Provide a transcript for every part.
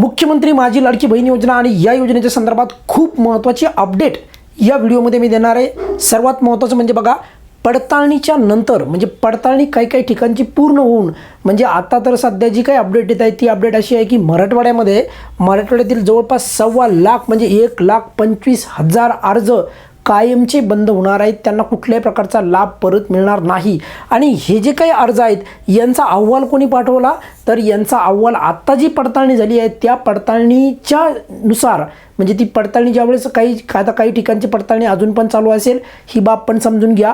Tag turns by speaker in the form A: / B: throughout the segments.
A: मुख्यमंत्री माझी लाडकी बहीण योजना आणि या योजनेच्या संदर्भात खूप महत्त्वाची अपडेट या व्हिडिओमध्ये मी देणार आहे. सर्वात महत्त्वाचं म्हणजे बघा पडताळणीच्या नंतर म्हणजे पडताळणी काही काही ठिकाणची पूर्ण होऊन म्हणजे आता तर सध्या जी काही अपडेट येत आहे ती अपडेट अशी आहे की मराठवाड्यामध्ये मराठवाड्यातील जवळपास सव्वा लाख म्हणजे एक लाख पंचवीस हजार अर्ज कायमचे बंद होणार आहेत त्यांना कुठल्याही प्रकारचा लाभ परत मिळणार नाही. आणि हे जे काही अर्ज आहेत यांचा अहवाल कोणी पाठवला? तर यांचा अहवाल आत्ता जी पडताळणी झाली आहे त्या पडताळणीच्या नुसार म्हणजे ती पडताळणी ज्यावेळेस काही आता काही ठिकाणची पडताळणी अजून पण चालू असेल ही बाब पण समजून घ्या.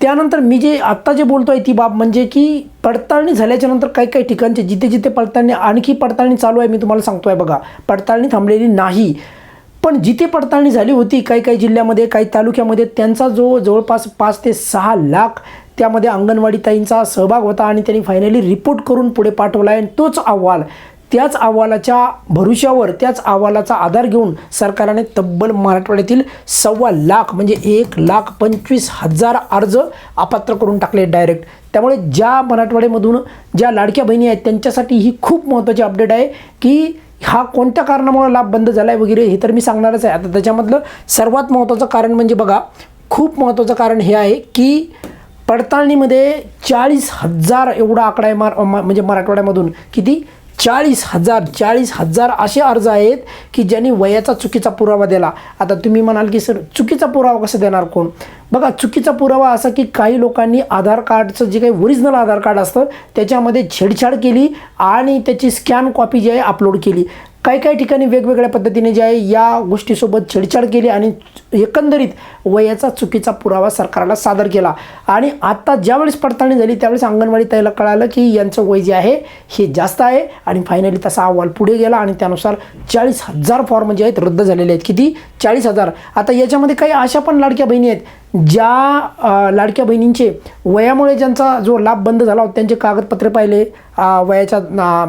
A: त्यानंतर मी जे आत्ता जे बोलतो आहे ती बाब म्हणजे की पडताळणी झाल्याच्यानंतर काही काही ठिकाणचे जिथे जिथे पडताळणी आणखी पडताळणी चालू आहे मी तुम्हाला सांगतो आहे बघा. पडताळणी थांबलेली नाही. पण जिथे पडताळणी झाली होती काही काही जिल्ह्यामध्ये काही तालुक्यामध्ये त्यांचा जो जवळपास पाच ते सहा लाख त्यामध्ये अंगणवाडी ताईंचा सहभाग होता आणि त्यांनी फायनली रिपोर्ट करून पुढे पाठवला आहे. आणि तोच अहवाल त्याच अहवालाच्या भरुशावर त्याच अहवालाचा आधार घेऊन सरकारने तब्बल मराठवाड्यातील सव्वा लाख म्हणजे एक लाख पंचवीस हजार अर्ज अपात्र करून टाकले डायरेक्ट त्यामुळे ज्या मराठवाड्यामधून ज्या लाडक्या बहिणी आहेत त्यांच्यासाठी ही खूप महत्त्वाची अपडेट आहे की हा कोणत्या कारणामुळे लाभ बंद झाला आहे वगैरे हे तर मी सांगणारच आहे. आता त्याच्यामधलं सर्वात महत्त्वाचं कारण म्हणजे बघा खूप महत्त्वाचं कारण हे आहे की पडताळणीमध्ये चाळीस हजार एवढा आकडा आहे मार म- म्हणजे मराठवाड्यामधून. किती? चाळीस हजार चाळीस हजार असे अर्ज आहेत की ज्यांनी वयाचा चुकीचा पुरावा दिला. आता तुम्ही म्हणाल की सर चुकीचा पुरावा कसं देणार कोण? बघा चुकीचा पुरावा असा की काही लोकांनी आधार कार्डचं जे काही ओरिजिनल आधार कार्ड असतं त्याच्यामध्ये छेडछाड केली आणि त्याची स्कॅन कॉपी जी आहे अपलोड केली. काही काही ठिकाणी वेगवेगळ्या पद्धतीने जे आहे या गोष्टीसोबत छेडछाड केली आणि एकंदरीत वयाचा चुकीचा पुरावा सरकारला सादर केला. आणि आता ज्यावेळेस पडताळणी झाली त्यावेळेस अंगणवाडी त्याला कळालं की यांचं वय जे आहे हे जास्त आहे. आणि फायनली तसा अहवाल पुढे गेला आणि त्यानुसार चाळीस हजार फॉर्म जे आहेत रद्द झालेले आहेत. किती? चाळीस हजार. आता याच्यामध्ये काही अशा पण लाडक्या बहिणी आहेत. ज्या लाडक्या बहिणींचे वयामुळे ज्यांचा जो लाभ बंद झाला होता त्यांचे कागदपत्रे पाहिले वयाच्या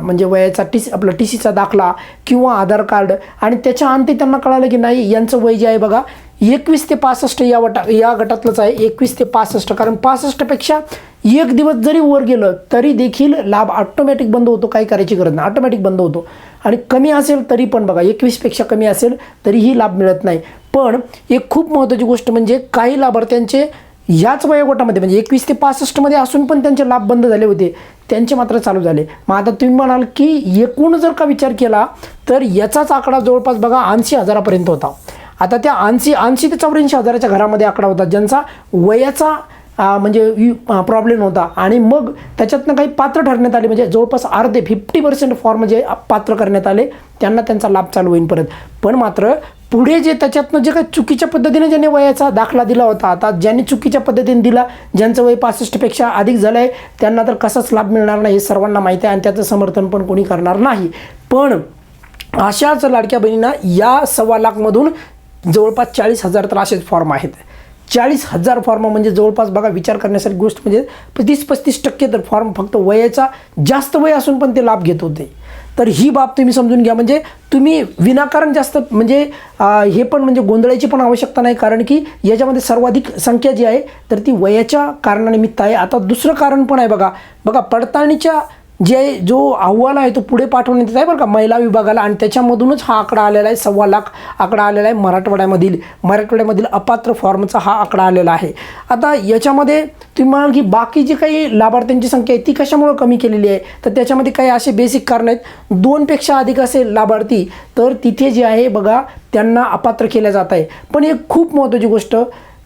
A: म्हणजे वयाचा टी सी आपला टी सीचा दाखला किंवा आधार कार्ड. आणि त्याच्या अंती त्यांना कळालं की नाही यांचं वय जे आहे बघा एकवीस ते पासष्ट या वटा या गटातलंच आहे एकवीस ते पासष्ट. कारण पासष्टपेक्षा एक दिवस जरी वर गेलं तरी देखील लाभ ऑटोमॅटिक बंद होतो काही करायची गरज नाही. ऑटोमॅटिक बंद होतो. आणि कमी असेल तरी पण बघा एकवीसपेक्षा कमी असेल तरीही लाभ मिळत नाही. पण एक खूप महत्त्वाची गोष्ट म्हणजे काही लाभार्थ्यांचे याच वयोगटामध्ये म्हणजे एकवीस ते पासष्टमध्ये असून पण त्यांचे लाभ बंद झाले होते. त्यांचे मात्र चालू झाले. मग आता तुम्ही म्हणाल की एकूण जर का विचार केला तर याचाच आकडा जवळपास बघा ऐंशी हजारापर्यंत होता. आता त्या ऐंशी ऐंशी ते चौऱ्याऐंशी हजाराच्या घरामध्ये आकडा होता ज्यांचा वयाचा म्हणजे म्हणजे प्रॉब्लेम होता आणि मग त्याच्यातनं काही पात्र ठरण्यात आले म्हणजे जवळपास अर्धे फिफ्टी पर्सेंट फॉर्म जे पात्र करण्यात आले त्यांना त्यांचा लाभ चालू होईल परत. पण मात्र पुढे जे त्याच्यातनं जे काही चुकीच्या पद्धतीने ज्याने वयाचा दाखला दिला होता आता ज्यांनी चुकीच्या पद्धतीने दिला ज्यांचं वय पासष्टपेक्षा अधिक झालं आहे त्यांना तर कसाच लाभ मिळणार नाही हे सर्वांना माहिती आहे आणि त्याचं समर्थन पण कोणी करणार नाही. पण अशाच लाडक्या बहिणींना या सव्वा लाखमधून जवळपास चाळीस हजार तर असेच फॉर्म आहेत. चाळीस हजार फॉर्म म्हणजे जवळपास बघा विचार करण्यासारखी गोष्ट म्हणजे तीस पस्तीस टक्के तर फॉर्म फक्त वयाचा जास्त वय असून पण ते लाभ घेत होते. तर ही बाब तुम्ही समजून घ्या. म्हणजे तुम्ही विनाकारण जास्त म्हणजे हे पण म्हणजे गोंधळायची पण आवश्यकता नाही. कारण की याच्यामध्ये सर्वाधिक संख्या जी आहे तर ती वयाच्या कारणानिमित्त आहे. आता दुसरं कारण पण आहे बघा. बघा पडताळणीच्या जे जो अहवाल आहे तो पुढे पाठवण्यात येत आहे बरं का? महिला विभागाला. आणि त्याच्यामधूनच हा आकडा आलेला आहे सव्वा लाख आकडा आलेला आहे मराठवाड्यामधील. मराठवाड्यामधील अपात्र फॉर्मचा हा आकडा आलेला आहे. आता याच्यामध्ये तुम्ही म्हणाल की बाकी जी काही लाभार्थ्यांची संख्या आहे ती कशामुळे कमी केलेली आहे? तर त्याच्यामध्ये काही असे बेसिक कारण आहेत. दोनपेक्षा अधिक असेल लाभार्थी तर तिथे जे आहे बघा त्यांना अपात्र केलं जात आहे. पण एक खूप महत्त्वाची गोष्ट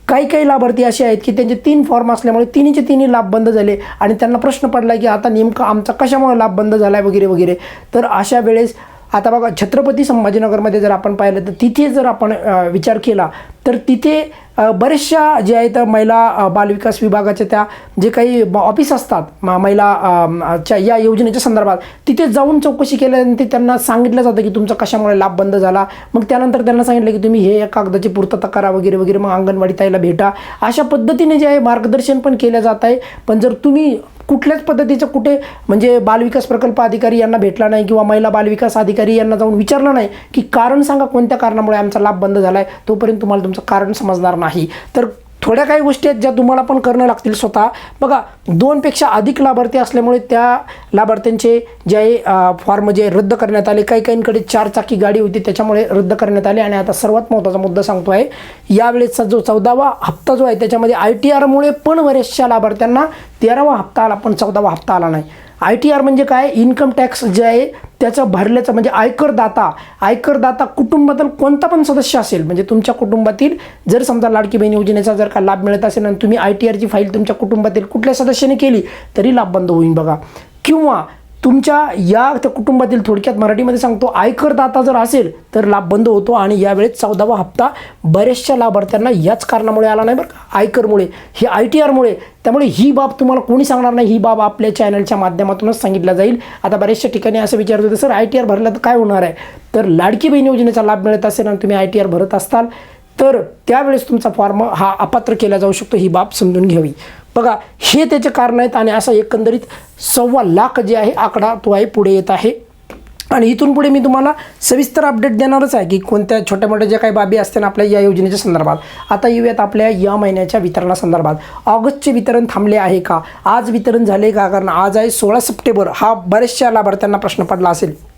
A: काही काही लाभार्थी असे आहेत की त्यांचे तीन फॉर्म असल्यामुळे तिन्हीचे तिन्ही लाभ बंद झाले आणि त्यांना प्रश्न पडला की आता नेमका आमचा कशामुळे लाभ बंद झाला आहे वगैरे वगैरे. तर अशा वेळेस आता बघा छत्रपती संभाजीनगरमध्ये जर आपण पाहिलं तर तिथे जर आपण विचार केला तर तिथे बऱ्याचशा जे आहेत महिला बालविकास विभागाच्या त्या जे काही ब- ऑफिस असतात म- महिला च्या या योजनेच्या संदर्भात तिथे जाऊन चौकशी केल्यानंतर त्यांना सांगितलं जातं की तुमचा कशामुळे लाभ बंद झाला. मग त्यानंतर त्यांना सांगितलं की तुम्ही हे या कागदाची पूर्तता करा वगैरे वगैरे मग अंगणवाडी ताईला भेटा. अशा पद्धतीने जे आहे मार्गदर्शन पण केलं जात आहे. पण जर तुम्ही कुठल्याच पद्धतीचं कुठे म्हणजे बालविकास प्रकल्प अधिकारी यांना भेटला नाही किंवा महिला बालविकास अधिकारी यांना जाऊन विचारलं नाही की कारण सांगा कोणत्या कारणामुळे आमचा लाभ बंद झाला आहे तोपर्यंत तुम्हाला तुमचं कारण समजणार नाही. तर थोड्या काही गोष्टी आहेत ज्या तुम्हाला पण करणं लागतील स्वतः. बघा दोनपेक्षा अधिक लाभार्थी असल्यामुळे त्या लाभार्थ्यांचे जे आहे फॉर्म जे रद्द करण्यात आले काही काहींकडे चार चाकी गाडी होती त्याच्यामुळे रद्द करण्यात आले. आणि आता सर्वात महत्त्वाचा मुद्दा सांगतो आहे यावेळेसचा जो चौदावा हप्ता जो आहे त्याच्यामध्ये आय टी आरमुळे पण बऱ्याचशा लाभार्थ्यांना तेरावा हप्ता आला पण चौदावा हप्ता आला नाही. आय टी आर म्हणजे काय? इन्कम टॅक्स जे आहे त्याचं भरल्याचं म्हणजे आयकरदाता आयकरदाता कुटुंबातील कोणता पण सदस्य असेल म्हणजे तुमच्या कुटुंबातील जर समजा लाडकी बहीण योजनेचा जर का लाभ मिळत असेल आणि तुम्ही आय टी आरची फाईल तुमच्या कुटुंबातील कुठल्या सदस्याने केली तरी लाभ बंद होईल बघा. किंवा तुमच्या या त्या कुटुंबातील थोडक्यात मराठीमध्ये सांगतो आयकरदाता जर असेल तर लाभ बंद होतो आणि यावेळेस चौदावा हप्ता बऱ्याचशा लाभार्थ्यांना याच कारणामुळे आला नाही बरं का? आयकरमुळे. हे आय टी आरमुळे. त्यामुळे ही बाब तुम्हाला कोणी सांगणार नाही ही बाब आपल्या चॅनलच्या माध्यमातूनच सांगितल्या जाईल. आता बऱ्याचशा ठिकाणी असं विचारत होतं सर आय टी आर भरला तर काय होणार आहे? तर लाडकी बहीण योजनेचा लाभ मिळत असेल आणि तुम्ही आय टी आर भरत असताल तर त्यावेळेस तुमचा फॉर्म हा अपात्र केला जाऊ शकतो ही बाब समजून घ्यावी. बघा हे त्याचे कारण आहेत आणि असं एकंदरीत सव्वा लाख जे आहे आकडा तो आहे पुढे येत आहे. आणि इथून पुढे मी तुम्हाला सविस्तर अपडेट देणारच आहे की कोणत्या छोट्या मोठ्या ज्या काही बाबी असतील आपल्या या योजनेच्या संदर्भात. आता येऊयात आपल्या या महिन्याच्या वितरणासंदर्भात ऑगस्टचे वितरण थांबले आहे का? आज वितरण झाले का? कारण आज आहे सोळा सप्टेंबर. हा बऱ्याचशा लाभार्थ्यांना प्रश्न पडला असेल.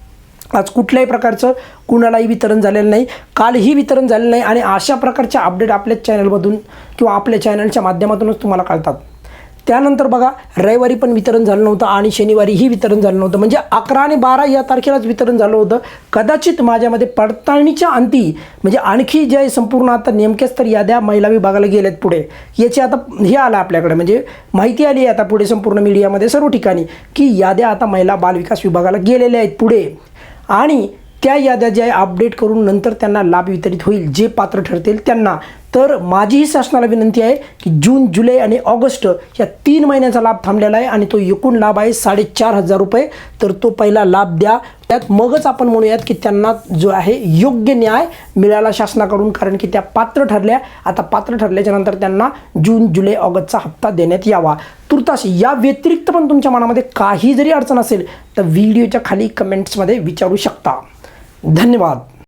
A: आज कुठल्याही प्रकारचं कुणालाही वितरण झालेलं नाही. कालही वितरण झालेलं नाही आणि अशा प्रकारच्या अपडेट आपल्याच चॅनलमधून किंवा आपल्या चॅनलच्या माध्यमातूनच तुम्हाला कळतात. त्यानंतर बघा रविवारी पण वितरण झालं नव्हतं आणि शनिवारीही वितरण झालं नव्हतं. म्हणजे अकरा आणि बारा या तारखेलाच वितरण झालं होतं. कदाचित माझ्यामध्ये पडताळणीच्या अंती म्हणजे आणखी जे संपूर्ण आता नेमक्याच तर याद्या महिला विभागाला गेल्यात पुढे. याची आता हे आलं आपल्याकडे. म्हणजे माहिती आली आहे आता पुढे संपूर्ण मीडियामध्ये सर्व ठिकाणी की याद्या आता महिला बालविकास विभागाला गेलेल्या आहेत पुढे. आणि त्या याद्या ज्या आहे अपडेट करून नंतर त्यांना लाभ वितरित होईल जे पात्र ठरतील त्यांना. तर माझीही शासनाला विनंती आहे की जून जुलै आणि ऑगस्ट या तीन महिन्याचा लाभ थांबलेला आहे आणि तो एकूण लाभ आहे साडेचार हजार रुपये. तर तो पहिला लाभ द्या. त्यात मगच आपण म्हणूयात की त्यांना जो आहे योग्य न्याय मिळाला शासनाकडून कारण की त्या पात्र ठरल्या. आता पात्र ठरल्याच्या नंतर त्यांना जून जुलै ऑगस्टचा हप्ता देण्यात यावा. तुर्तास या व्यतिरिक्त पण तुमच्या मनामध्ये काही जरी अडचण असेल तर व्हिडिओच्या खाली कमेंट्समध्ये विचारू शकता. धन्यवाद.